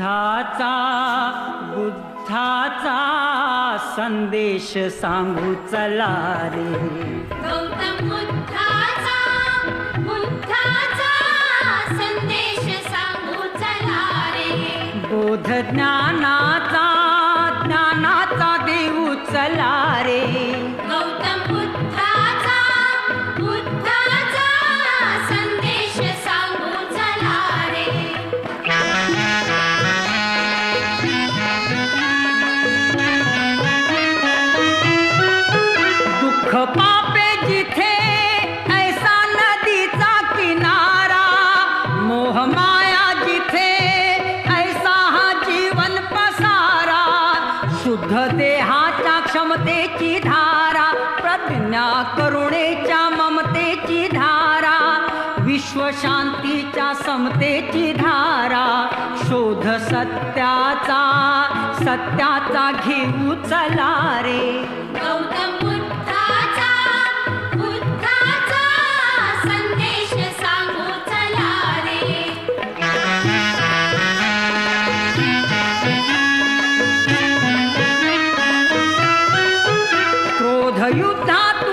बुद्धाचा बुद्धाचा संदेश सांगू चला रे. बुद्धाचा संदेश सांगू चला रे. बोध ज्ञानाचा ज्ञानाचा देऊ चला रे. पापे जिथे ऐसा नदीचा किनारा मोहमाया जिथे ऐसा हा जीवन पसारा शुद्ध देहाच्या क्षमतेची धारा प्रज्ञा करुणेच्या ममतेची धारा विश्वशांतीच्या समतेची धारा शोध सत्याचा सत्याचा घेऊ चला रे. you not